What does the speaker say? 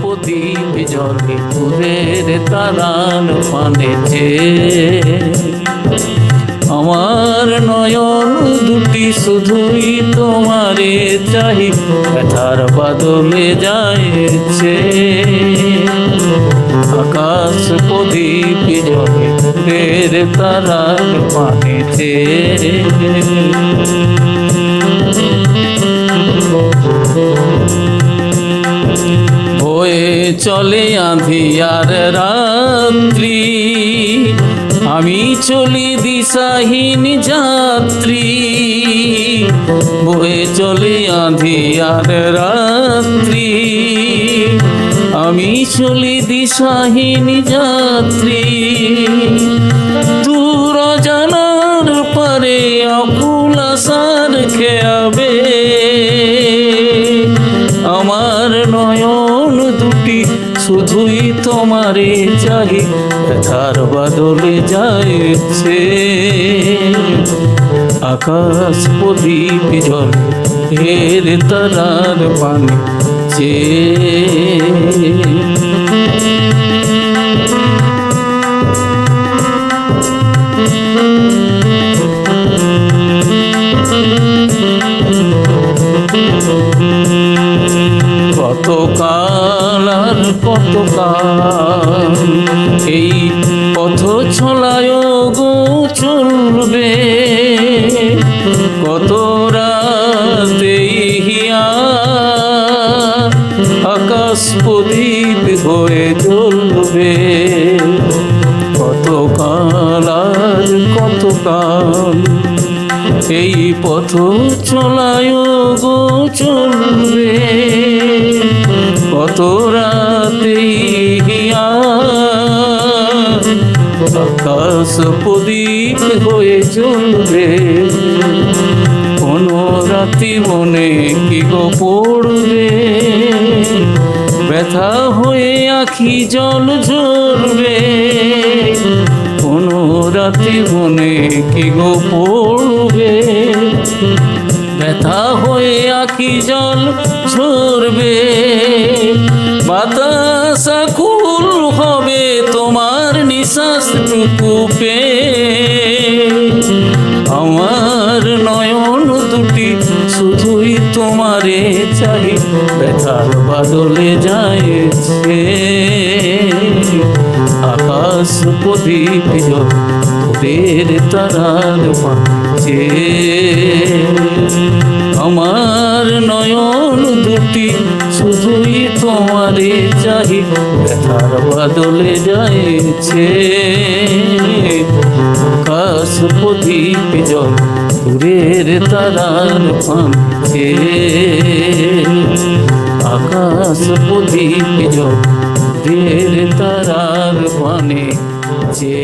প্রদীপ জলে দূরের তারান পানেছে আমার নয়ন দুটি শুধুই তোমারে চাই। ব্যথার বাদলে যাইছে আকাশ প্রদীপ জলে দূরের তারান পানেছে বয়ে চলে আঁধিয়ার রাত্রি। আমি চলি দিশাহীন যাত্রী, বয়ে চলে আঁধিয়ার রাত্রি। আমি চলি দিশাহীন যাত্রী দূর জানার পারে অকুল আশার খেয়াবে। শুধুই তোমারে চাই ব্যথার বাদলে যাইছে। আকাশ প্রদীপ জল এর তারার পানি চে কত কাল আর কত কাল এই পথ ছলায় গো চলবে। কত হিয়া আকাশ প্রদীপ হয়ে জ্বলবে। কত কাল আর কত কাল এই পথ চলায় গো চলবে কত রাতে আকাশ প্রদীপ হয়ে চলবে কোন রাতি মনে কি গো পড়বে? ব্যথা হয়ে আখি জল ঝরবে। রাতি মনে কি গো পড়বে? ব্যথা হয়ে আখি জল ঝরবে। বাতাস কুল হবে তোমার নিঃশ্বাস টুকু পে। আমার নয়ন দুটি শুধুই তোমারে চাই। ব্যথার বাদলে যাইছে প্রদীপ জলের তারার পাচ্ছে আমার নয়ন দুটি শুধুই তোমারে চাই, ব্যথার বাদলে যাইছে। আকাশ প্রদীপ জল দূরের তারার পাচ্ছে আকাশ প্রদীপ জল দূরের তারার পানে যে